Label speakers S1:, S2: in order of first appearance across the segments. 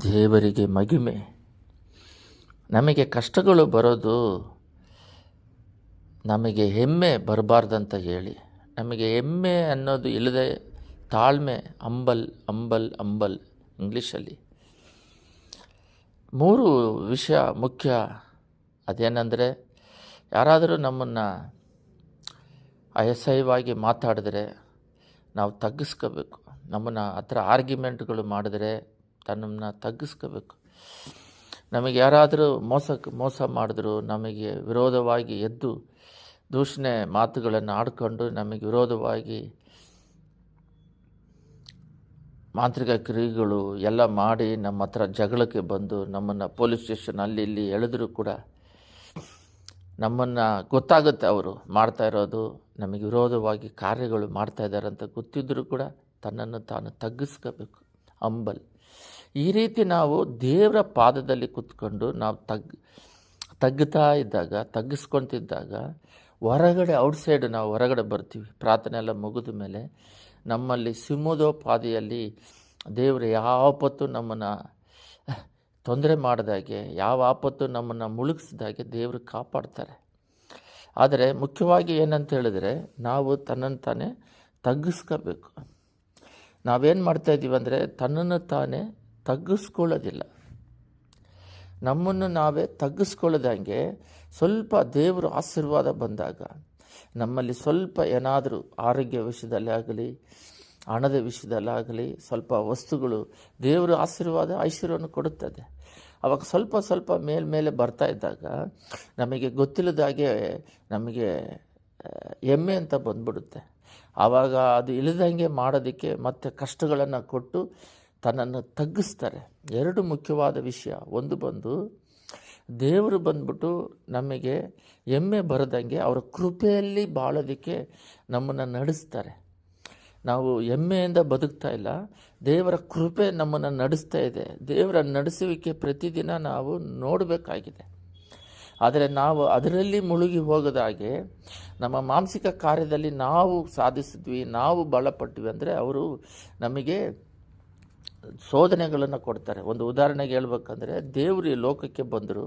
S1: ದೇವರಿಗೆ ಮಗಿಮೆ ನಮಗೆ ಕಷ್ಟಗಳು ಬರೋದು ನಮಗೆ ಹೆಮ್ಮೆ ಬರಬಾರ್ದಂತ ಹೇಳಿ. ನಮಗೆ ಹೆಮ್ಮೆ ಅನ್ನೋದು ಇಲ್ಲದೆ ತಾಳ್ಮೆ, ಅಂಬಲ್ ಅಂಬಲ್ ಅಂಬಲ್ ಇಂಗ್ಲೀಷಲ್ಲಿ. ಮೂರು ವಿಷಯ ಮುಖ್ಯ. ಅದೇನೆಂದರೆ, ಯಾರಾದರೂ ನಮ್ಮನ್ನು ಅಸಹ್ಯವಾಗಿ ಮಾತಾಡಿದ್ರೆ ನಾವು ತಗ್ಗಿಸ್ಕೋಬೇಕು. ನಮ್ಮನ್ನು ಹತ್ರ ಆರ್ಗ್ಯುಮೆಂಟ್ಗಳು ಮಾಡಿದ್ರೆ ತನ್ನನ್ನು ತಗ್ಗಿಸ್ಕೋಬೇಕು. ನಮಗೆ ಯಾರಾದರೂ ಮೋಸ ಮೋಸ ಮಾಡಿದ್ರು, ನಮಗೆ ವಿರೋಧವಾಗಿ ಎದ್ದು ದೂಷಣೆ ಮಾತುಗಳನ್ನು ಆಡ್ಕೊಂಡು ನಮಗೆ ವಿರೋಧವಾಗಿ ಮಾಂತ್ರಿಕ ಕ್ರಿಯೆಗಳು ಎಲ್ಲ ಮಾಡಿ ನಮ್ಮ ಹತ್ರ ಜಗಳಕ್ಕೆ ಬಂದು ನಮ್ಮನ್ನು ಪೊಲೀಸ್ ಸ್ಟೇಷನ್ ಅಲ್ಲಿ ಇಲ್ಲಿ ಎಳೆದರೂ ಕೂಡ ನಮ್ಮನ್ನು ಗೊತ್ತಾಗುತ್ತೆ ಅವರು ಮಾಡ್ತಾ ಇರೋದು, ನಮಗೆ ವಿರೋಧವಾಗಿ ಕಾರ್ಯಗಳು ಮಾಡ್ತಾ ಇದ್ದಾರೆ ಅಂತ ಗೊತ್ತಿದ್ದರೂ ಕೂಡ ತನ್ನನ್ನು ತಾನು ತಗ್ಗಿಸ್ಕೋಬೇಕು. ಅಂಬಲ್. ಈ ರೀತಿ ನಾವು ದೇವರ ಪಾದದಲ್ಲಿ ಕೂತ್ಕೊಂಡು ನಾವು ತಗ್ ತಗ್ಗುತ್ತಾ ಇದ್ದಾಗ, ತಗ್ಗಿಸ್ಕೊತಿದ್ದಾಗ ಹೊರಗಡೆ ಔಟ್ಸೈಡ್ ನಾವು ಹೊರಗಡೆ ಬರ್ತೀವಿ. ಪ್ರಾರ್ಥನೆ ಎಲ್ಲ ಮುಗಿದ ಮೇಲೆ ನಮ್ಮಲ್ಲಿ ಸಿಂಹದೋಪಾದಿಯಲ್ಲಿ ದೇವರು ಯಾವ ಆಪತ್ತು ನಮ್ಮನ್ನು ತೊಂದರೆ ಮಾಡಿದಾಗೆ, ಯಾವ ಆಪತ್ತು ನಮ್ಮನ್ನು ಮುಳುಗಿಸಿದಾಗೆ ದೇವರು ಕಾಪಾಡ್ತಾರೆ. ಆದರೆ ಮುಖ್ಯವಾಗಿ ಏನಂತ ಹೇಳಿದ್ರೆ ನಾವು ತನ್ನನ್ನು ತಾನೇ ತಗ್ಗಿಸ್ಕೋಬೇಕು. ನಾವೇನು ಮಾಡ್ತಾಯಿದ್ದೀವಿ ಅಂದರೆ ತನ್ನನ್ನು ತಾನೇ ತಗ್ಗಿಸ್ಕೊಳ್ಳೋದಿಲ್ಲ. ನಮ್ಮನ್ನು ನಾವೇ ತಗ್ಗಿಸ್ಕೊಳ್ಳೋದಂಗೆ ಸ್ವಲ್ಪ ದೇವರು ಆಶೀರ್ವಾದ ಬಂದಾಗ, ನಮ್ಮಲ್ಲಿ ಸ್ವಲ್ಪ ಏನಾದರೂ ಆರೋಗ್ಯ ವಿಷಯದಲ್ಲಿ ಆಗಲಿ, ಹಣದ ವಿಷಯದಲ್ಲಾಗಲಿ ಸ್ವಲ್ಪ ವಸ್ತುಗಳು ದೇವರು ಆಶೀರ್ವಾದ, ಐಶ್ವರ್ಯವನ್ನು ಕೊಡುತ್ತದೆ. ಅವಾಗ ಸ್ವಲ್ಪ ಸ್ವಲ್ಪ ಮೇಲ್ಮೇಲೆ ಬರ್ತಾ ಇದ್ದಾಗ ನಮಗೆ ಗೊತ್ತಿಲ್ಲದಾಗೆ ನಮಗೆ ಎಮ್ಮೆ ಅಂತ ಬಂದ್ಬಿಡುತ್ತೆ. ಆವಾಗ ಅದು ಇಲ್ಲದಂಗೆ ಮಾಡೋದಕ್ಕೆ ಮತ್ತೆ ಕಷ್ಟಗಳನ್ನು ಕೊಟ್ಟು ತನ್ನನ್ನು ತಗ್ಗಿಸ್ತಾರೆ. ಎರಡು ಮುಖ್ಯವಾದ ವಿಷಯ. ಒಂದು ಬಂದು ದೇವರು ಬಂದ್ಬಿಟ್ಟು ನಮಗೆ ಹೆಮ್ಮೆ ಬರದಂಗೆ ಅವರ ಕೃಪೆಯಲ್ಲಿ ಬಾಳೋದಕ್ಕೆ ನಮ್ಮನ್ನು ನಡೆಸ್ತಾರೆ. ನಾವು ಹೆಮ್ಮೆಯಿಂದ ಬದುಕ್ತಾ ಇಲ್ಲ. ದೇವರ ಕೃಪೆ ನಮ್ಮನ್ನು ನಡೆಸ್ತಾ ಇದೆ. ದೇವರ ನಡೆಸುವಿಕೆ ಪ್ರತಿದಿನ ನಾವು ನೋಡಬೇಕಾಗಿದೆ. ಆದರೆ ನಾವು ಅದರಲ್ಲಿ ಮುಳುಗಿ ಹೋಗದಾಗೆ ನಮ್ಮ ಮಾನಸಿಕ ಕಾರ್ಯದಲ್ಲಿ ನಾವು ಸಾಧಿಸಿದ್ವಿ, ನಾವು ಬಲಪಟ್ವಿ ಅಂದರೆ ಅವರು ನಮಗೆ ಶೋಧನೆಗಳನ್ನು ಕೊಡ್ತಾರೆ. ಒಂದು ಉದಾಹರಣೆಗೆ ಹೇಳ್ಬೇಕಂದ್ರೆ ದೇವರು ಲೋಕಕ್ಕೆ ಬಂದರು,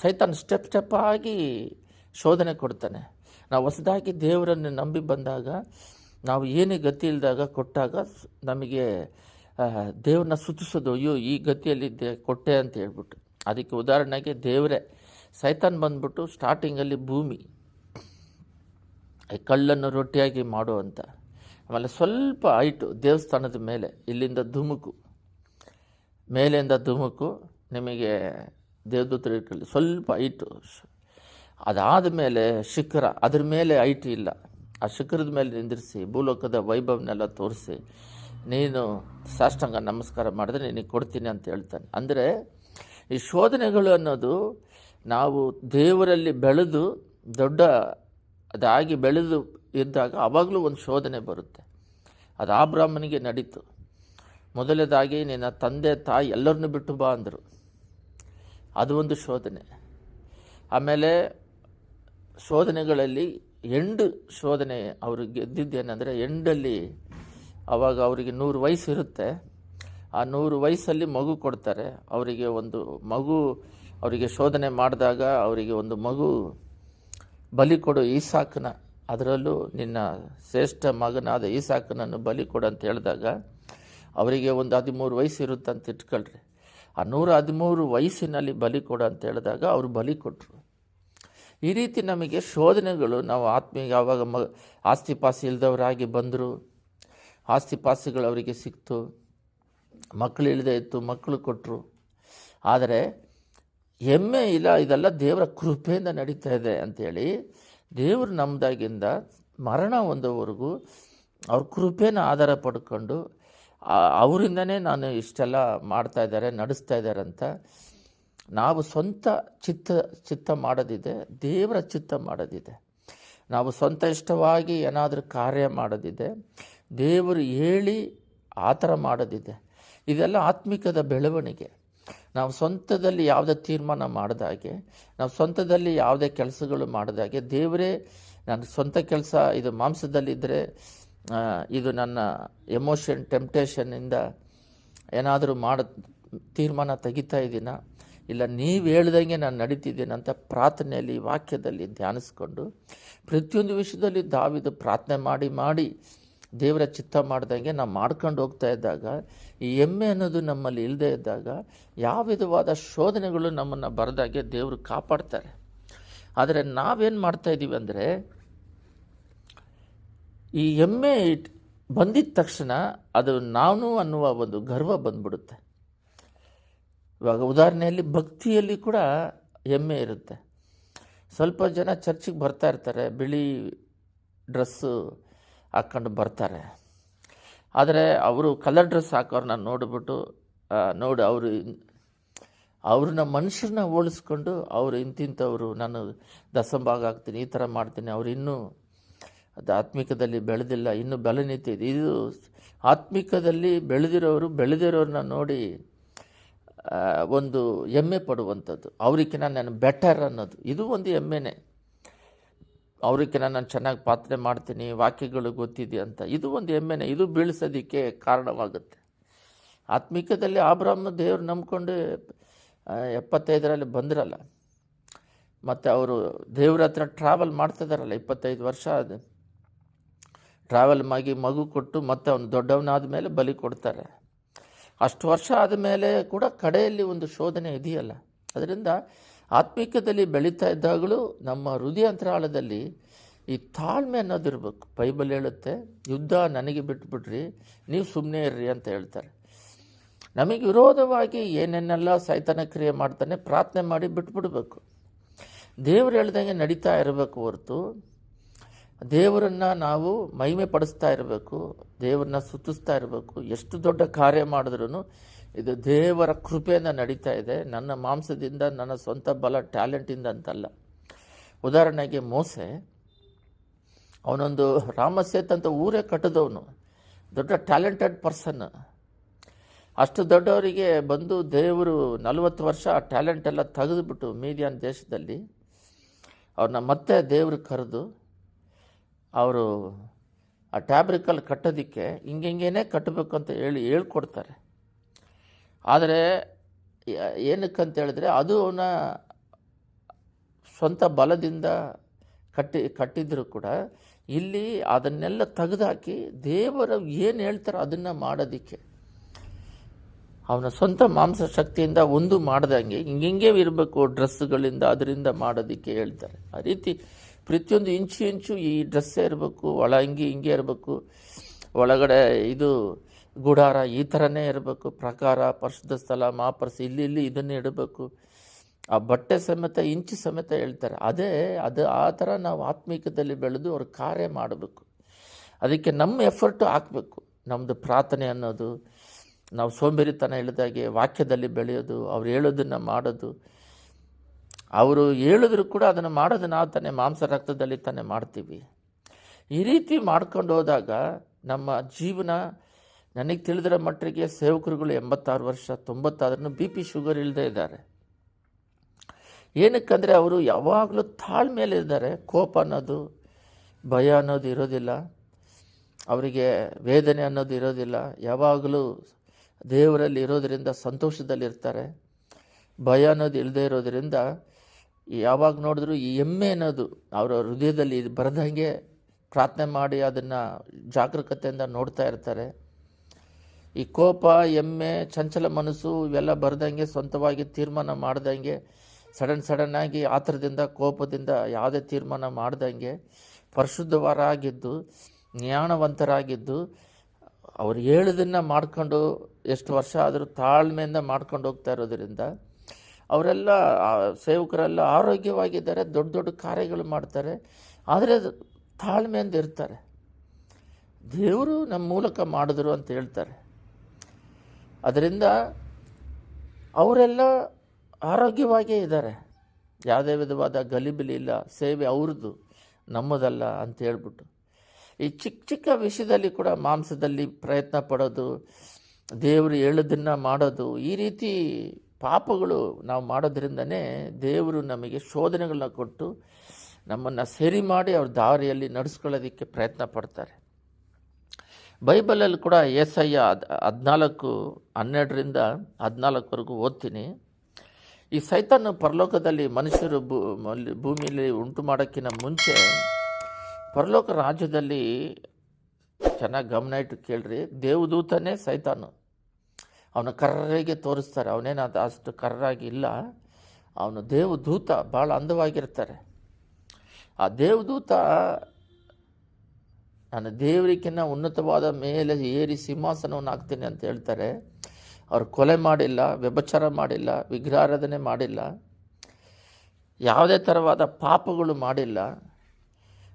S1: ಸೈತಾನ್ ಸ್ಟೆಪ್ ಸ್ಟೆಪ್ ಆಗಿ ಶೋಧನೆ ಕೊಡ್ತಾನೆ. ನಾವು ಹೊಸದಾಗಿ ದೇವರನ್ನು ನಂಬಿ ಬಂದಾಗ, ನಾವು ಏನೇ ಗತಿ ಇಲ್ಲದಾಗ ಕೊಟ್ಟಾಗ ನಮಗೆ ದೇವ್ರನ್ನ ಸುತ್ತಿಸೋದು, ಅಯ್ಯೋ, ಈ ಗತಿಯಲ್ಲಿ ದೇ ಕೊಟ್ಟೆ ಅಂತ ಹೇಳ್ಬಿಟ್ಟು. ಅದಕ್ಕೆ ಉದಾಹರಣೆಗೆ ದೇವರೇ, ಸೈತಾನ್ ಬಂದ್ಬಿಟ್ಟು ಸ್ಟಾರ್ಟಿಂಗಲ್ಲಿ ಭೂಮಿ ಕಲ್ಲನ್ನು ರೊಟ್ಟಿಯಾಗಿ ಮಾಡು ಅಂತ. ಆಮೇಲೆ ಸ್ವಲ್ಪ ಹೈಟು ದೇವಸ್ಥಾನದ ಮೇಲೆ, ಇಲ್ಲಿಂದ ಧುಮುಕು. ಮೇಲಿಂದ ಧುಮುಕು, ನಿಮಗೆ ದೇವದೂತರು ಸ್ವಲ್ಪ ಹೈಟು. ಅದಾದ ಮೇಲೆ ಶಿಖರ, ಅದ್ರ ಮೇಲೆ ಹೈಟ್ ಇಲ್ಲ. ಆ ಶಿಖರದ ಮೇಲೆ ನಿಂದಿರಿಸಿ, ಭೂಲೋಕದ ವೈಭವನೆಲ್ಲ ತೋರಿಸಿ, ನೀನು ಸಾಷ್ಟಾಂಗ ನಮಸ್ಕಾರ ಮಾಡಿದ್ರೆ ನಿನಗೆ ಕೊಡ್ತೀನಿ ಅಂತ ಹೇಳ್ತಾನೆ. ಅಂದರೆ, ಈ ಶೋಧನೆಗಳು ಅನ್ನೋದು ನಾವು ದೇವರಲ್ಲಿ ಬೆಳೆದು ದೊಡ್ಡ ಅದಾಗಿ ಬೆಳೆದು ಇದ್ದಾಗ ಆವಾಗಲೂ ಒಂದು ಶೋಧನೆ ಬರುತ್ತೆ. ಅದು ಆ ಬ್ರಾಹ್ಮಣಿಗೆ ನಡೀತು. ಮೊದಲೇದಾಗಿ ನಿನ್ನ ತಂದೆ, ತಾಯಿ ಎಲ್ಲರನ್ನೂ ಬಿಟ್ಟು ಬಾ ಅಂದರು. ಅದು ಒಂದು ಶೋಧನೆ. ಆಮೇಲೆ ಶೋಧನೆಗಳಲ್ಲಿ ಎಂಡು ಶೋಧನೆ ಅವರು ಗೆದ್ದಿದ್ದೇನೆಂದರೆ ಎಂಡಲ್ಲಿ ಅವಾಗ ಅವರಿಗೆ ನೂರು ವಯಸ್ಸು ಇರುತ್ತೆ. ಆ ನೂರು ವಯಸ್ಸಲ್ಲಿ ಮಗು ಕೊಡ್ತಾರೆ. ಅವರಿಗೆ ಒಂದು ಮಗು, ಅವರಿಗೆ ಶೋಧನೆ ಮಾಡಿದಾಗ ಅವರಿಗೆ ಒಂದು ಮಗು ಬಲಿ ಕೊಡು ಈಸಾಕನ. ಅದರಲ್ಲೂ ನಿನ್ನ ಶ್ರೇಷ್ಠ ಮಗನಾದ ಈಸಾಕನನ್ನು ಬಲಿ ಕೊಡು ಅಂತ ಹೇಳಿದಾಗ ಅವರಿಗೆ ಒಂದು ಹದಿಮೂರು ವಯಸ್ಸು ಇರುತ್ತೆ ಅಂತ ಇಟ್ಕೊಳ್ರಿ. ಆ ನೂರ ಹದಿಮೂರು ವಯಸ್ಸಿನಲ್ಲಿ ಬಲಿ ಕೊಡು ಅಂತ ಹೇಳಿದಾಗ ಅವರು ಬಲಿ ಕೊಟ್ಟರು ಈ ರೀತಿ ನಮಗೆ ಶೋಧನೆಗಳು ನಾವು ಆತ್ಮೀಯ ಯಾವಾಗ ಮ ಆಸ್ತಿ ಪಾಸಿ ಇಲ್ದವರಾಗಿ ಬಂದರು ಆಸ್ತಿ ಪಾಸಿಗಳು ಅವರಿಗೆ ಸಿಕ್ತು ಮಕ್ಕಳು ಇಲ್ಲದೆ ಇತ್ತು ಮಕ್ಕಳು ಕೊಟ್ಟರು ಆದರೆ ಹೆಮ್ಮೆ ಇಲ್ಲ, ಇದೆಲ್ಲ ದೇವರ ಕೃಪೆಯಿಂದ ನಡೀತಾ ಇದೆ ಅಂಥೇಳಿ ದೇವರು ನಮ್ಮದಾಗಿಂದ ಮರಣ ಹೊಂದೋವರೆಗೂ ಅವ್ರ ಕೃಪೆನ ಆಧಾರ ಪಡ್ಕೊಂಡು ಅವರಿಂದನೇ ನಾನು ಇಷ್ಟೆಲ್ಲ ಮಾಡ್ತಾ ಇದ್ದಾರೆ, ನಡೆಸ್ತಾ ಇದ್ದಾರೆ ಅಂತ ನಾವು ಸ್ವಂತ ಚಿತ್ತ ಚಿತ್ತ ಮಾಡೋದಿದೆ, ದೇವರ ಚಿತ್ತ ಮಾಡೋದಿದೆ. ನಾವು ಸ್ವಂತ ಇಷ್ಟವಾಗಿ ಏನಾದರೂ ಕಾರ್ಯ ಮಾಡೋದಿದೆ, ದೇವರು ಹೇಳಿ ಆ ಥರ ಮಾಡೋದಿದೆ. ಇದೆಲ್ಲ ಆತ್ಮಿಕದ ಬೆಳವಣಿಗೆ. ನಾವು ಸ್ವಂತದಲ್ಲಿ ಯಾವುದೇ ತೀರ್ಮಾನ ಮಾಡಿದಾಗೆ ನಾವು ಸ್ವಂತದಲ್ಲಿ ಯಾವುದೇ ಕೆಲಸಗಳು ಮಾಡಿದಾಗೆ ದೇವರೇ ನನ್ನ ಸ್ವಂತ ಕೆಲಸ, ಇದು ಮಾಂಸದಲ್ಲಿದ್ದರೆ ಇದು ನನ್ನ ಎಮೋಷನ್ ಟೆಂಪ್ಟೇಷನ್ನಿಂದ ಏನಾದರೂ ಮಾಡ, ತೀರ್ಮಾನ ತೆಗಿತಾ ಇದ್ದೀನ? ಇಲ್ಲ, ನೀವು ಹೇಳ್ದಂಗೆ ನಾನು ನಡೀತಿದ್ದೀನಿ ಅಂತ ಪ್ರಾರ್ಥನೆಯಲ್ಲಿ, ವಾಕ್ಯದಲ್ಲಿ ಧ್ಯಾನಿಸ್ಕೊಂಡು, ಪ್ರತಿಯೊಂದು ವಿಷಯದಲ್ಲಿ ದಾವಿದು ಪ್ರಾರ್ಥನೆ ಮಾಡಿ ಮಾಡಿ ದೇವರ ಚಿತ್ತ ಮಾಡಿದಂಗೆ ನಾವು ಮಾಡ್ಕೊಂಡು ಹೋಗ್ತಾ ಇದ್ದಾಗ, ಈ ಎಮ್ಮೆ ಅನ್ನೋದು ನಮ್ಮಲ್ಲಿ ಇಲ್ಲದೆ ಇದ್ದಾಗ ಯಾವ ವಿಧವಾದ ಶೋಧನೆಗಳು ನಮ್ಮನ್ನು ಬರೆದಾಗೆ ದೇವರು ಕಾಪಾಡ್ತಾರೆ. ಆದರೆ ನಾವೇನು ಮಾಡ್ತಾ ಇದ್ದೀವಿ ಅಂದರೆ, ಈ ಎಮ್ಮೆ ಇಟ್, ಬಂದಿದ ತಕ್ಷಣ ಅದು ನಾನು ಅನ್ನುವ ಒಂದು ಗರ್ವ ಬಂದ್ಬಿಡುತ್ತೆ. ಇವಾಗ ಉದಾಹರಣೆಯಲ್ಲಿ ಭಕ್ತಿಯಲ್ಲಿ ಕೂಡ ಹೆಮ್ಮೆ ಇರುತ್ತೆ. ಸ್ವಲ್ಪ ಜನ ಚರ್ಚಿಗೆ ಬರ್ತಾ ಇರ್ತಾರೆ, ಬಿಳಿ ಡ್ರೆಸ್ಸು ಹಾಕ್ಕೊಂಡು ಬರ್ತಾರೆ. ಆದರೆ ಅವರು ಕಲರ್ ಡ್ರೆಸ್ ಹಾಕೋರನ್ನ ನೋಡಿಬಿಟ್ಟು ನೋಡಿ ಅವರು ಅವ್ರನ್ನ ಮನುಷ್ಯರನ್ನ ಹೋಲಿಸ್ಕೊಂಡು ಅವರು ಇಂತಿಂಥವ್ರು, ನಾನು ದಸಂಭಾಗ ಹಾಕ್ತೀನಿ, ಈ ಥರ ಮಾಡ್ತೀನಿ, ಅವ್ರು ಇನ್ನೂ ಅದು ಆತ್ಮಿಕದಲ್ಲಿ ಬೆಳೆದಿಲ್ಲ, ಇನ್ನೂ ಬಲ ನಿಂತಿದೆ. ಇದು ಆತ್ಮಿಕದಲ್ಲಿ ಬೆಳೆದಿರೋರು ಬೆಳೆದಿರೋರನ್ನ ನೋಡಿ ಒಂದು ಹೆಮ್ಮೆ ಪಡುವಂಥದ್ದು. ಅವರಿಗಿನ ನಾನು ಬೆಟರ್ ಅನ್ನೋದು. ಇದು ಒಂದು ಹೆಮ್ಮೆನೇ. ಅವ್ರಿಗಿನ ನಾನು ಚೆನ್ನಾಗಿ ಪಾತ್ರೆ ಮಾಡ್ತೀನಿ, ವಾಕ್ಯಗಳು ಗೊತ್ತಿದೆ ಅಂತ. ಇದು ಒಂದು ಹೆಮ್ಮೆನೆ, ಇದು ಬೀಳಿಸೋದಕ್ಕೆ ಕಾರಣವಾಗುತ್ತೆ. ಆತ್ಮಿಕದಲ್ಲಿ ಆಬ್ರಾಹ್ಮ ದೇವ್ರು ನಂಬ್ಕೊಂಡು ಎಪ್ಪತ್ತೈದರಲ್ಲಿ ಬಂದ್ರಲ್ಲ, ಮತ್ತು ಅವರು ದೇವ್ರ ಹತ್ರ ಟ್ರಾವೆಲ್ ಮಾಡ್ತಿದಾರಲ್ಲ, ಇಪ್ಪತ್ತೈದು ವರ್ಷ ಅದು ಟ್ರಾವೆಲ್ ಮಾಡಿ ಮಗು ಕೊಟ್ಟು ಮತ್ತೆ ಅವನು ದೊಡ್ಡವನಾದ ಮೇಲೆ ಬಲಿ ಕೊಡ್ತಾರೆ. ಅಷ್ಟು ವರ್ಷ ಆದಮೇಲೆ ಕೂಡ ಕಡೆಯಲ್ಲಿ ಒಂದು ಶೋಧನೆ ಇದೆಯಲ್ಲ. ಅದರಿಂದ ಆತ್ಮಿಕದಲ್ಲಿ ಬೆಳೀತಾ ಇದ್ದಾಗಲೂ ನಮ್ಮ ಹೃದಯ ಅಂತರಾಳದಲ್ಲಿ ಈ ತಾಳ್ಮೆ ಅನ್ನೋದಿರಬೇಕು ಬೈಬಲ್ ಹೇಳುತ್ತೆ, ಯುದ್ಧ ನನಗೆ ಬಿಟ್ಬಿಡ್ರಿ, ನೀವು ಸುಮ್ಮನೆ ಇರ್ರಿ ಅಂತ ಹೇಳ್ತಾರೆ. ನಮಗೆ ವಿರೋಧವಾಗಿ ಏನೇನೆಲ್ಲ ಸೈತನ ಕ್ರಿಯೆ ಮಾಡ್ತಾನೆ, ಪ್ರಾರ್ಥನೆ ಮಾಡಿ ಬಿಟ್ಬಿಡ್ಬೇಕು. ದೇವ್ರು ಹೇಳ್ದಂಗೆ ನಡೀತಾ ಇರಬೇಕು ಹೊರತು. ದೇವರನ್ನು ನಾವು ಮಹಿಮೆ ಪಡಿಸ್ತಾ ಇರಬೇಕು, ದೇವರನ್ನ ಸುತ್ತಿಸ್ತಾ ಇರಬೇಕು. ಎಷ್ಟು ದೊಡ್ಡ ಕಾರ್ಯ ಮಾಡಿದ್ರೂ ಇದು ದೇವರ ಕೃಪೆಯಿಂದ ನಡೀತಾ ಇದೆ. ನನ್ನ ಮಾಂಸದಿಂದ, ನನ್ನ ಸ್ವಂತ ಬಲ, ಟ್ಯಾಲೆಂಟಿಂದ ಅಂತಲ್ಲ. ಉದಾಹರಣೆಗೆ ಮೋಸೆ, ಅವನೊಂದು ರಾಮಸೇತ್ ಅಂತ ಊರೇ ಕಟ್ಟಿದವನು. ದೊಡ್ಡ ಟ್ಯಾಲೆಂಟೆಡ್ ಪರ್ಸನ್. ಅಷ್ಟು ದೊಡ್ಡವರಿಗೆ ಬಂದು ದೇವರು ನಲವತ್ತು ವರ್ಷ ಆ ಟ್ಯಾಲೆಂಟೆಲ್ಲ ತೆಗೆದುಬಿಟ್ಟು ಮೀಡಿಯಾನ್ ದೇಶದಲ್ಲಿ, ಅವ್ರನ್ನ ಮತ್ತೆ ದೇವರು ಕರೆದು ಅವರು ಆ ಟ್ಯಾಬ್ರಿಕಲ್ಲಿ ಕಟ್ಟೋದಕ್ಕೆ ಹಿಂಗೆ ಹಿಂಗೇನೆ ಕಟ್ಟಬೇಕು ಅಂತ ಹೇಳಿ ಹೇಳ್ಕೊಡ್ತಾರೆ. ಆದರೆ ಏನಕ್ಕೆ ಏನಕ್ಕಂತ ಹೇಳಿದ್ರೆ ಅದು ಅವನ ಸ್ವಂತ ಬಲದಿಂದ ಕಟ್ಟಿ ಕಟ್ಟಿದ್ರು ಕೂಡ ಇಲ್ಲಿ ಅದನ್ನೆಲ್ಲ ತೆಗೆದುಹಾಕಿ ದೇವರು ಏನು ಹೇಳ್ತಾರೋ ಅದನ್ನು ಮಾಡೋದಕ್ಕೆ. ಅವನ ಸ್ವಂತ ಮಾಂಸ ಶಕ್ತಿಯಿಂದ ಒಂದು ಮಾಡ್ದಂಗೆ ಹಿಂಗೆ ಇರಬೇಕು ಡ್ರೆಸ್ಗಳಿಂದ ಅದರಿಂದ ಮಾಡೋದಕ್ಕೆ ಹೇಳ್ತಾರೆ. ಆ ರೀತಿ ಪ್ರತಿಯೊಂದು ಇಂಚು ಇಂಚು ಈ ಡ್ರೆಸ್ಸೇ ಇರಬೇಕು, ಒಳ ಹಿಂಗೆ ಹಿಂಗೆ ಇರಬೇಕು, ಒಳಗಡೆ ಇದು ಗುಡಾರ ಈ ಥರನೇ ಇರಬೇಕು, ಪ್ರಕಾರ, ಪರಿಶುದ್ಧ ಸ್ಥಳ ಮಹಾಪರ್ಸ ಇಲ್ಲಿ ಇಲ್ಲಿ ಇದನ್ನೇ ಇಡಬೇಕು. ಆ ಬಟ್ಟೆ ಸಮೇತ, ಇಂಚು ಸಮೇತ ಹೇಳ್ತಾರೆ. ಅದೇ, ಅದು ಆ ಥರ ನಾವು ಆತ್ಮೀಕದಲ್ಲಿ ಬೆಳೆದು ಅವ್ರ ಕಾರ್ಯ ಮಾಡಬೇಕು. ಅದಕ್ಕೆ ನಮ್ಮ ಎಫರ್ಟು ಹಾಕಬೇಕು. ನಮ್ಮದು ಪ್ರಾರ್ಥನೆ ಅನ್ನೋದು, ನಾವು ಸೋಂಬೇರಿತನ ಹೇಳಿದಾಗೆ ವಾಕ್ಯದಲ್ಲಿ ಬೆಳೆಯೋದು, ಅವ್ರು ಹೇಳೋದನ್ನು ಮಾಡೋದು ಅವರು ಹೇಳಿದ್ರು ಕೂಡ ಅದನ್ನು ಮಾಡೋದು ನಾವು ತಾನೇ, ಮಾಂಸ ರಕ್ತದಲ್ಲಿ ತಾನೇ ಮಾಡ್ತೀವಿ. ಈ ರೀತಿ ಮಾಡ್ಕೊಂಡು ಹೋದಾಗ ನಮ್ಮ ಜೀವನ ನನಗೆ ತಿಳಿದಿರೋ ಮಟ್ಟಿಗೆ ಸೇವಕರುಗಳು ಎಂಬತ್ತಾರು ವರ್ಷ ತೊಂಬತ್ತಾದ್ರೂ ಬಿ ಪಿ ಶುಗರ್ ಇಲ್ಲದೆ ಇದ್ದಾರೆ. ಏನಕ್ಕಂದರೆ ಅವರು ಯಾವಾಗಲೂ ತಾಳ್ಮೇಲೆ ಇದ್ದಾರೆ. ಕೋಪ ಅನ್ನೋದು, ಭಯ ಅನ್ನೋದು ಇರೋದಿಲ್ಲ. ಅವರಿಗೆ ವೇದನೆ ಅನ್ನೋದು ಇರೋದಿಲ್ಲ. ಯಾವಾಗಲೂ ದೇವರಲ್ಲಿ ಇರೋದರಿಂದ ಸಂತೋಷದಲ್ಲಿರ್ತಾರೆ. ಭಯ ಅನ್ನೋದು ಇಲ್ಲದೆ ಇರೋದರಿಂದ ಯಾವಾಗ ನೋಡಿದ್ರು ಈ ಎಮ್ಮೆ ಅನ್ನೋದು ಅವರ ಹೃದಯದಲ್ಲಿ ಬರೆದಂಗೆ ಪ್ರಾರ್ಥನೆ ಮಾಡಿ ಅದನ್ನು ಜಾಗರೂಕತೆಯಿಂದ ನೋಡ್ತಾ ಇರ್ತಾರೆ. ಈ ಕೋಪ, ಎಮ್ಮೆ, ಚಂಚಲ ಮನಸ್ಸು ಇವೆಲ್ಲ ಬರ್ದಂಗೆ ಸ್ವಂತವಾಗಿ ತೀರ್ಮಾನ ಮಾಡ್ದಂಗೆ ಸಡನ್ ಸಡನ್ನಾಗಿ ಆತರದಿಂದ, ಕೋಪದಿಂದ ಯಾವುದೇ ತೀರ್ಮಾನ ಮಾಡ್ದಂಗೆ ಪರಿಶುದ್ಧವರಾಗಿದ್ದು, ಜ್ಞಾನವಂತರಾಗಿದ್ದು, ಅವ್ರು ಹೇಳೋದನ್ನು ಮಾಡ್ಕೊಂಡು ಎಷ್ಟು ವರ್ಷ ಆದರೂ ತಾಳ್ಮೆಯಿಂದ ಮಾಡ್ಕೊಂಡು ಹೋಗ್ತಾ ಇರೋದ್ರಿಂದ ಅವರೆಲ್ಲ ಸೇವಕರೆಲ್ಲ ಆರೋಗ್ಯವಾಗಿದ್ದಾರೆ, ದೊಡ್ಡ ದೊಡ್ಡ ಕಾರ್ಯಗಳು ಮಾಡ್ತಾರೆ. ಆದರೆ ಅದು ತಾಳ್ಮೆಯಿಂದ ಇರ್ತಾರೆ. ದೇವರು ನಮ್ಮ ಮೂಲಕ ಮಾಡಿದ್ರು ಅಂತ ಹೇಳ್ತಾರೆ. ಅದರಿಂದ ಅವರೆಲ್ಲ ಆರೋಗ್ಯವಾಗೇ ಇದ್ದಾರೆ. ಯಾವುದೇ ವಿಧವಾದ ಗಲಿಬಿಲಿ ಇಲ್ಲ, ಸೇವೆ ಅವ್ರದ್ದು, ನಮ್ಮದಲ್ಲ ಅಂತ ಹೇಳ್ಬಿಟ್ಟು. ಈ ಚಿಕ್ಕ ಚಿಕ್ಕ ವಿಷಯದಲ್ಲಿ ಕೂಡ ಮಾಂಸದಲ್ಲಿ ಪ್ರಯತ್ನ ಪಡೋದು, ದೇವರು ಹೇಳೋದನ್ನು ಮಾಡೋದು, ಈ ರೀತಿ ಪಾಪಗಳು ನಾವು ಮಾಡೋದ್ರಿಂದನೇ ದೇವರು ನಮಗೆ ಶೋಧನೆಗಳನ್ನ ಕೊಟ್ಟು ನಮ್ಮನ್ನು ಸರಿ ಮಾಡಿ ಅವ್ರ ದಾರಿಯಲ್ಲಿ ನಡೆಸ್ಕೊಳ್ಳೋದಕ್ಕೆ ಪ್ರಯತ್ನ ಪಡ್ತಾರೆ. ಬೈಬಲಲ್ಲಿ ಕೂಡ ಏಸಯ್ಯ ಹದ್, ಹದಿನಾಲ್ಕು, ಹನ್ನೆರಡರಿಂದ ಹದಿನಾಲ್ಕುವರೆಗೂ ಓದ್ತೀನಿ. ಈ ಸೈತಾನು ಪರಲೋಕದಲ್ಲಿ ಮನುಷ್ಯರು ಭೂಮಿಯಲ್ಲಿ ಉಂಟು ಮಾಡೋಕ್ಕಿಂತ ಮುಂಚೆ ಪರಲೋಕ ರಾಜ್ಯದಲ್ಲಿ ಚೆನ್ನಾಗಿ ಗಮನ ಇಟ್ಟು ಕೇಳ್ರಿ. ದೇವದೂತನೇ ಸೈತಾನು. ಅವನ ಕರ್ರಿಗೆ ತೋರಿಸ್ತಾರೆ. ಅವನೇನು ಅದು ಅಷ್ಟು ಕರ್ರಾಗಿ ಇಲ್ಲ. ಅವನು ದೇವದೂತ ಭಾಳ ಅಂದವಾಗಿರ್ತಾರೆ. ಆ ದೇವದೂತ ನಾನು ದೇವರಿಗಿನ್ನ ಉನ್ನತವಾದ ಮೇಲೆ ಏರಿ ಸಿಂಹಾಸನವನ್ನು ಹಾಕ್ತೀನಿ ಅಂತ ಹೇಳ್ತಾರೆ. ಅವರು ಕೊಲೆ ಮಾಡಿಲ್ಲ, ವ್ಯಭಚಾರ ಮಾಡಿಲ್ಲ, ವಿಗ್ರಹಾರಾಧನೆ ಮಾಡಿಲ್ಲ. ಯಾವುದೇ ಥರವಾದ ಪಾಪಗಳು ಮಾಡಿಲ್ಲ.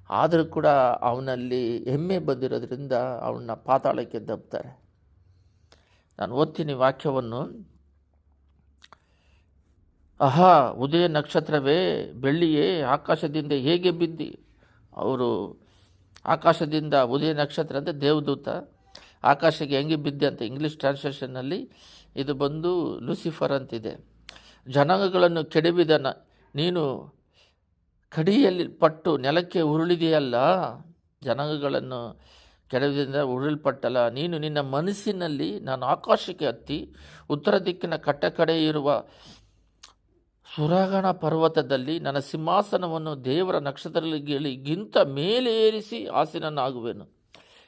S1: ಆದರೂ ಕೂಡ ಅವನಲ್ಲಿ ಹೆಮ್ಮೆ ಬಂದಿರೋದ್ರಿಂದ ಅವನ್ನ ಪಾತಾಳಕ್ಕೆ ದಬ್ತಾರೆ. ನಾನು ಓದ್ತೀನಿ ವಾಕ್ಯವನ್ನು. ಅಹಾ ಉದಯ ನಕ್ಷತ್ರವೇ, ಬೆಳ್ಳಿಯೇ, ಆಕಾಶದಿಂದ ಹೇಗೆ ಬಿದ್ದಿ? ಅವರು ಆಕಾಶದಿಂದ ಉದಯ ನಕ್ಷತ್ರ ಅಂದರೆ ದೇವದೂತ. ಆಕಾಶಕ್ಕೆ ಹೆಂಗೆ ಬಿದ್ದೆ ಅಂತ ಇಂಗ್ಲೀಷ್ ಟ್ರಾನ್ಸ್ಲೇಷನ್ನಲ್ಲಿ ಇದು ಬಂದು ಲೂಸಿಫರ್ ಅಂತಿದೆ. ಜನಾಂಗಗಳನ್ನು ಕೆಡವಿದನ ನೀನು ಕಡಿಯಲ್ಲಿ ಪಟ್ಟು ನೆಲಕ್ಕೆ ಉರುಳಿದೆಯಲ್ಲ? ಜನಾಂಗಗಳನ್ನು ಕೆಡವಿದಿಂದ ಉರುಳಲ್ಪಟ್ಟಲ್ಲ ನೀನು ನಿನ್ನ ಮನಸ್ಸಿನಲ್ಲಿ ನಾನು ಆಕಾಶಕ್ಕೆ ಹತ್ತಿ, ಉತ್ತರ ದಿಕ್ಕಿನ ಕಟ್ಟ ಕಡೆ ಇರುವ ಸುರಗಣ ಪರ್ವತದಲ್ಲಿ ನನ್ನ ಸಿಂಹಾಸನವನ್ನು ದೇವರ ನಕ್ಷತ್ರಗಳಿಗಿಂತ ಮೇಲೆ ಏರಿಸಿ ಆಸೀನನಾಗುವೆನು.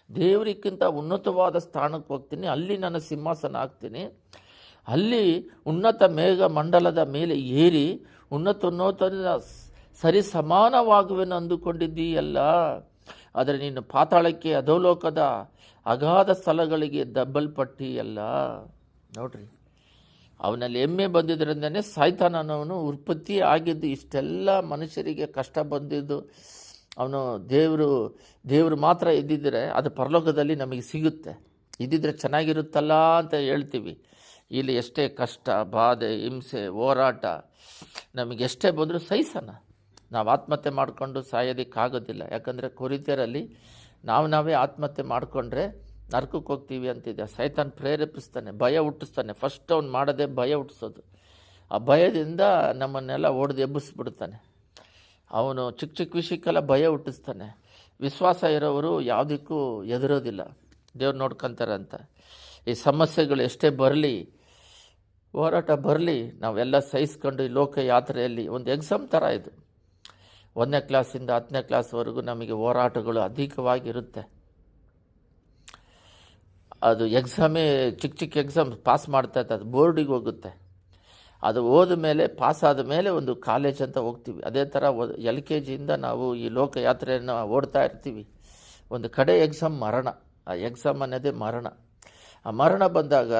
S1: ದೇವರಿಗಿಂತ ಉನ್ನತವಾದ ಸ್ಥಾನಕ್ಕೆ ಹೋಗ್ತೀನಿ, ಅಲ್ಲಿ ನನ್ನ ಸಿಂಹಾಸನ ಆಗ್ತೀನಿ ಅಲ್ಲಿ ಉನ್ನತ ಮೇಘ ಮಂಡಲದ ಮೇಲೆ ಏರಿ ಉನ್ನತೋನ್ನತ ಸರಿ ಸಮಾನವಾಗುವೆನು ಅಂದುಕೊಂಡಿದ್ದೀಯಲ್ಲ. ಆದರೆ ನೀನು ಪಾತಾಳಕ್ಕೆ ಅಧೋಲೋಕದ ಅಗಾಧ ಸ್ಥಳಗಳಿಗೆ ದಬ್ಬಲ್ಪಟ್ಟಿಯಲ್ಲ. ನೋಡ್ರಿ, ಅವನಲ್ಲಿ ಎಮ್ಮೆ ಬಂದಿದ್ದರಿಂದನೇ ಸಾಯ್ತಾನವನು ಉತ್ಪತ್ತಿ ಆಗಿದ್ದು ಇಷ್ಟೆಲ್ಲ ಮನುಷ್ಯರಿಗೆ ಕಷ್ಟ ಬಂದಿದ್ದು. ಅವನು ದೇವರು ದೇವರು ಮಾತ್ರ ಇದ್ದಿದ್ದರೆ ಅದು ಪರಲೋಕದಲ್ಲಿ ನಮಗೆ ಸಿಗುತ್ತೆ. ಇದ್ದಿದ್ರೆ ಚೆನ್ನಾಗಿರುತ್ತಲ್ಲ ಅಂತ ಹೇಳ್ತೀವಿ. ಇಲ್ಲಿ ಎಷ್ಟೇ ಕಷ್ಟ, ಬಾಧೆ, ಹಿಂಸೆ, ಹೋರಾಟ ನಮಗೆ ಎಷ್ಟೇ ಬಂದರೂ ಸಹಿಸೋಣ ನಾವು ಆತ್ಮಹತ್ಯೆ ಮಾಡಿಕೊಂಡು ಸಾಯೋದಕ್ಕಾಗೋದಿಲ್ಲ. ಯಾಕಂದರೆ ಕುರಿತರಲ್ಲಿ ನಾವು ನಾವೇ ಆತ್ಮಹತ್ಯೆ ಮಾಡಿಕೊಂಡ್ರೆ ನರಕಕ್ಕೆ ಹೋಗ್ತೀವಿ ಅಂತಿದೆ. ಸೈತಾನ್ ಪ್ರೇರೇಪಿಸ್ತಾನೆ, ಭಯ ಹುಟ್ಟಿಸ್ತಾನೆ. ಫಸ್ಟ್ ಅವ್ನು ಮಾಡೋದೇ ಭಯ ಹುಟ್ಟಿಸೋದು. ಆ ಭಯದಿಂದ ನಮ್ಮನ್ನೆಲ್ಲ ಒಡೆದು ಎಬ್ಬಿಸ್ಬಿಡ್ತಾನೆ. ಅವನು ಚಿಕ್ಕ ಚಿಕ್ಕ ವಿಷಯಕ್ಕೆಲ್ಲ ಭಯ ಹುಟ್ಟಿಸ್ತಾನೆ. ವಿಶ್ವಾಸ ಇರೋವರು ಯಾವುದಕ್ಕೂ ಎದುರೋದಿಲ್ಲ ದೇವ್ರು ನೋಡ್ಕೊತಾರೆ ಅಂತ. ಈ ಸಮಸ್ಯೆಗಳು ಎಷ್ಟೇ ಬರಲಿ, ಹೋರಾಟ ಬರಲಿ, ನಾವೆಲ್ಲ ಸಹಿಸ್ಕೊಂಡು ಈ ಲೋಕ ಯಾತ್ರೆಯಲ್ಲಿ ಒಂದು ಎಕ್ಸಾಮ್ ಥರ ಇದು. ಒಂದನೇ ಕ್ಲಾಸಿಂದ ಹತ್ತನೇ ಕ್ಲಾಸ್ವರೆಗೂ ನಮಗೆ ಹೋರಾಟಗಳು ಅಧಿಕವಾಗಿರುತ್ತೆ. ಅದು ಎಕ್ಸಾಮೇ, ಚಿಕ್ಕ ಚಿಕ್ಕ ಎಕ್ಸಾಮ್ ಪಾಸ್ ಮಾಡ್ತಾ ಇತ್ತು ಅದು ಬೋರ್ಡಿಗೆ ಹೋಗುತ್ತೆ. ಅದು ಓದ ಮೇಲೆ, ಪಾಸ್ ಆದ ಮೇಲೆ ಒಂದು ಕಾಲೇಜ್ ಅಂತ ಹೋಗ್ತೀವಿ. ಅದೇ ಥರ ಎಲ್ ಕೆ ಜಿಯಿಂದ ನಾವು ಈ ಲೋಕಯಾತ್ರೆಯನ್ನು ಓಡ್ತಾ ಇರ್ತೀವಿ. ಒಂದು ಕಡೆ ಎಕ್ಸಾಮ್ ಮರಣ. ಆ ಎಕ್ಸಾಮ್ ಅನ್ನೋದೇ ಮರಣ. ಆ ಮರಣ ಬಂದಾಗ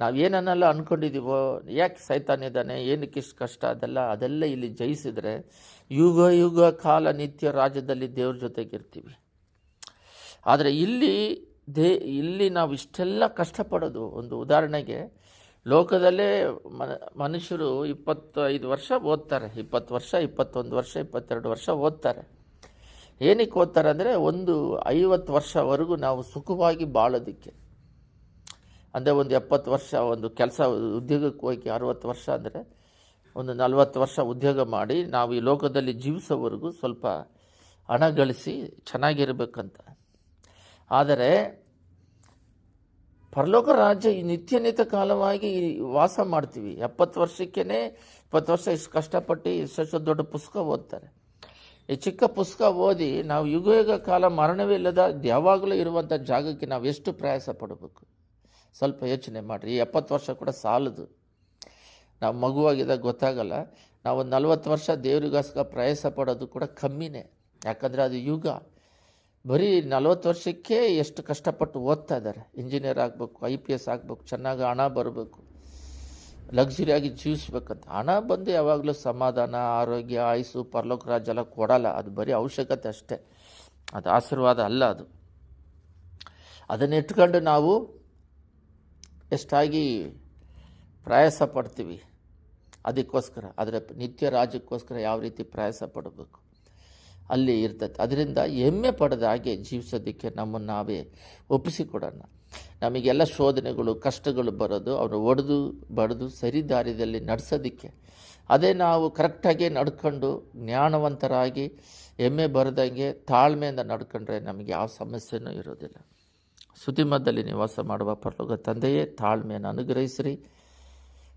S1: ನಾವು ಏನನ್ನೆಲ್ಲ ಅಂದ್ಕೊಂಡಿದ್ದೀವೋ ಯಾಕೆ ಸೈತಾನಿದ್ದಾನೆ ಏನಕ್ಕೆ ಇಷ್ಟು ಕಷ್ಟ ಅದೆಲ್ಲ ಅದೆಲ್ಲ ಇಲ್ಲಿ ಜಯಿಸಿದರೆ ಯುಗ ಯುಗ ಕಾಲ ನಿತ್ಯ ರಾಜ್ಯದಲ್ಲಿ ದೇವ್ರ ಜೊತೆಗಿರ್ತೀವಿ ಆದರೆ ಇಲ್ಲಿ ದೇ, ಇಲ್ಲಿ ನಾವು ಇಷ್ಟೆಲ್ಲ ಕಷ್ಟಪಡೋದು, ಒಂದು ಉದಾಹರಣೆಗೆ ಲೋಕದಲ್ಲೇ ಮನ, ಮನುಷ್ಯರು ಇಪ್ಪತ್ತೈದು ವರ್ಷ ಓದ್ತಾರೆ, ಇಪ್ಪತ್ತು ವರ್ಷ, ಇಪ್ಪತ್ತೊಂದು ವರ್ಷ, ಇಪ್ಪತ್ತೆರಡು ವರ್ಷ ಓದ್ತಾರೆ. ಏನಕ್ಕೆ ಓದ್ತಾರೆ ಅಂದರೆ ಒಂದು ಐವತ್ತು ವರ್ಷವರೆಗೂ ನಾವು ಸುಖವಾಗಿ ಬಾಳೋದಕ್ಕೆ. ಅಂದರೆ ಒಂದು ಎಪ್ಪತ್ತು ವರ್ಷ ಒಂದು ಕೆಲಸ, ಉದ್ಯೋಗಕ್ಕೆ ಹೋಗಿ ಅರುವತ್ತು ವರ್ಷ ಅಂದರೆ ಒಂದು ನಲವತ್ತು ವರ್ಷ ಉದ್ಯೋಗ ಮಾಡಿ ನಾವು ಈ ಲೋಕದಲ್ಲಿ ಜೀವಿಸೋವರೆಗೂ ಸ್ವಲ್ಪ ಹಣ ಗಳಿಸಿ ಚೆನ್ನಾಗಿರಬೇಕಂತ. ಆದರೆ ಪರಲೋಕ ರಾಜ್ಯ ಈ ನಿತ್ಯ ಕಾಲವಾಗಿ ವಾಸ ಮಾಡ್ತೀವಿ. ಎಪ್ಪತ್ತು ವರ್ಷಕ್ಕೇ ಇಪ್ಪತ್ತು ವರ್ಷ ಇಷ್ಟು ಕಷ್ಟಪಟ್ಟು ಇಷ್ಟು ದೊಡ್ಡ ಪುಸ್ತಕ ಓದ್ತಾರೆ. ಈ ಚಿಕ್ಕ ಪುಸ್ತಕ ಓದಿ ನಾವು ಯುಗ ಯುಗ ಕಾಲ ಮರಣವೇ ಇಲ್ಲದ ಯಾವಾಗಲೂ ಇರುವಂಥ ಜಾಗಕ್ಕೆ ನಾವು ಎಷ್ಟು ಪ್ರಯಾಸ ಪಡಬೇಕು? ಸ್ವಲ್ಪ ಯೋಚನೆ ಮಾಡಿರಿ. ಎಪ್ಪತ್ತು ವರ್ಷ ಕೂಡ ಸಾಲದು. ನಾವು ಮಗುವಾಗಿದ್ದಾಗ ಗೊತ್ತಾಗಲ್ಲ. ನಾವು ಒಂದು ನಲ್ವತ್ತು ವರ್ಷ ದೇವರಿಗೋಸ್ಕರ ಪ್ರಯಾಸ ಪಡೋದು ಕೂಡ ಕಮ್ಮಿನೇ. ಯಾಕಂದರೆ ಅದು ಯುಗ. ಬರೀ ನಲ್ವತ್ತು ವರ್ಷಕ್ಕೆ ಎಷ್ಟು ಕಷ್ಟಪಟ್ಟು ಓದ್ತಾ ಇದ್ದಾರೆ. ಇಂಜಿನಿಯರ್ ಆಗಬೇಕು, ಐ ಪಿ ಎಸ್ ಆಗಬೇಕು, ಚೆನ್ನಾಗಿ ಹಣ ಬರಬೇಕು ಲಕ್ಸುರಿಯಾಗಿ ಜೀವಿಸ್ಬೇಕಂತ. ಹಣ ಬಂದು ಯಾವಾಗಲೂ ಸಮಾಧಾನ, ಆರೋಗ್ಯ ಆಯುಸು ಪರಲೋಕ ರಾಜ್ಯ ಎಲ್ಲ ಕೊಡಲ್ಲ. ಅದು ಬರೀ ಅವಶ್ಯಕತೆ ಅಷ್ಟೇ. ಅದು ಆಶೀರ್ವಾದ ಅಲ್ಲ ಅದು. ಅದನ್ನ ಇಟ್ಕೊಂಡು ನಾವು ಎಷ್ಟಾಗಿ ಪ್ರಯಾಸ ಪಡ್ತೀವಿ ಅದಕ್ಕೋಸ್ಕರ ಅದರ ನಿತ್ಯ ರಾಜ್ಯಕ್ಕೋಸ್ಕರ ಯಾವ ರೀತಿ ಪ್ರಯಾಸ ಪಡಬೇಕು? ಅಲ್ಲಿ ಇರ್ತದೆ. ಅದರಿಂದ ಹೆಮ್ಮೆ ಪಡೆದ ಹಾಗೆ ಜೀವಿಸೋದಕ್ಕೆ ನಮ್ಮನ್ನು ನಾವೇ ಒಪ್ಪಿಸಿಕೊಡೋಣ ನಮಗೆಲ್ಲ ಶೋಧನೆಗಳು, ಕಷ್ಟಗಳು ಬರೋದು, ಅವರು ಒಡೆದು ಬಡಿದು ಸರಿ ದಾರಿಯಲ್ಲಿ ನಡೆಸೋದಕ್ಕೆ. ಅದೇ ನಾವು ಕರೆಕ್ಟಾಗಿ ನಡ್ಕೊಂಡು ಜ್ಞಾನವಂತರಾಗಿ ಹೆಮ್ಮೆ ಬರದಂಗೆ ತಾಳ್ಮೆಯಿಂದ ನಡ್ಕೊಂಡ್ರೆ ನಮಗೆ ಯಾವ ಸಮಸ್ಯೆನೂ ಇರೋದಿಲ್ಲ. ಸುತಿಮದ್ದಲ್ಲಿ ನಿವಾಸ ಮಾಡುವ ಪರಲೋಕ ತಂದೆಯೇ, ತಾಳ್ಮೆಯನ್ನು ಅನುಗ್ರಹಿಸಿರಿ.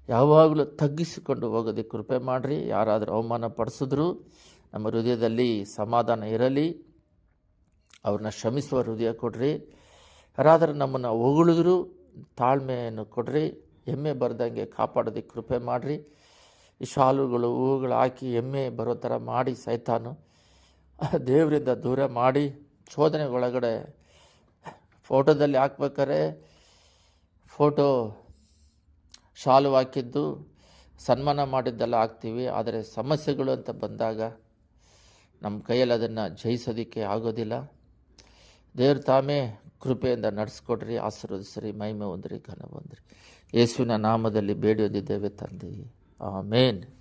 S1: ಯಾವಾಗಲೂ ತಗ್ಗಿಸಿಕೊಂಡು ಹೋಗೋದಕ್ಕೆ ಕೃಪೆ ಮಾಡಿರಿ. ಯಾರಾದರೂ ಅವಮಾನ ಪಡಿಸಿದ್ರು ನಮ್ಮ ಹೃದಯದಲ್ಲಿ ಸಮಾಧಾನ ಇರಲಿ. ಅವ್ರನ್ನ ಶ್ರಮಿಸುವ ಹೃದಯ ಕೊಡ್ರಿ. ಯಾರಾದರೂ ನಮ್ಮನ್ನು ಹೊಗಳಿದ್ರು ತಾಳ್ಮೆಯನ್ನು ಕೊಡ್ರಿ. ಎಮ್ಮೆ ಬರೆದಂಗೆ ಕಾಪಾಡೋದಕ್ಕೆ ಕೃಪೆ ಮಾಡಿರಿ. ಈ ಶಾಲುಗಳು, ಹೂವುಗಳು ಹಾಕಿ ಎಮ್ಮೆ ಬರೋ ಥರ ಮಾಡಿ ಸೈತಾನು. ದೇವರಿಂದ ದೂರ ಮಾಡಿ, ಶೋಧನೆ ಒಳಗಡೆ ಫೋಟೋದಲ್ಲಿ ಹಾಕ್ಬೇಕಾರೆ ಫೋಟೋ ಶಾಲು ಹಾಕಿದ್ದು ಸನ್ಮಾನ ಮಾಡಿದ್ದೆಲ್ಲ ಹಾಕ್ತೀವಿ. ಆದರೆ ಸಮಸ್ಯೆಗಳು ಅಂತ ಬಂದಾಗ ನಮ್ಮ ಕೈಯಲ್ಲಿ ಅದನ್ನು ಜಯಿಸೋದಕ್ಕೆ ಆಗೋದಿಲ್ಲ. ದೇವ್ರ ತಾಮೇ ಕೃಪೆಯಿಂದ ನಡೆಸ್ಕೊಡ್ರಿ, ಆಶೀರ್ವದಿಸ್ರಿ, ಮಹಿಮೆ ಹೊಂದ್ರಿ, ಘನ ಹೊಂದ್ರಿ. ಯೇಸುವಿನ ನಾಮದಲ್ಲಿ ಬೇಡಿಯೋದಿದ್ದೇವೆ ತಂದೆ. ಆಮೇನ್.